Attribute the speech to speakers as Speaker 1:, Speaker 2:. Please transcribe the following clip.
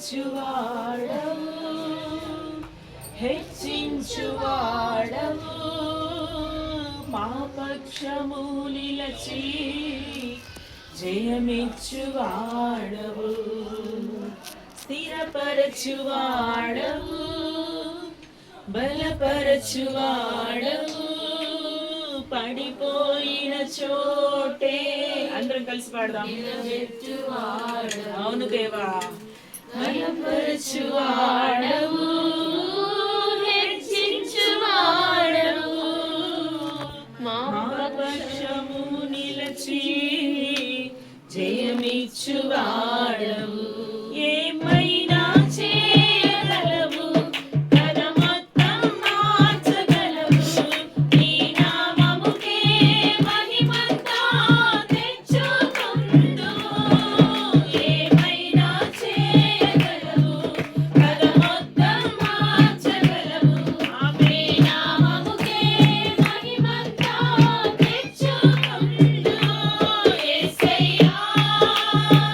Speaker 1: బలపరచువాడవు హెచ్చించువాడవు మా పక్షము నిలచి జయమిచ్చువాడవు స్థిరపరచువాడవు బలపరచువాడవు పడిపోయిన చోటే. అందరం కలిసి పాడదాం. అవును దేవా. బలపరచువాడవు హెచ్చించువాడవు మా పక్షము నిలచి జయమిచ్చువాడవు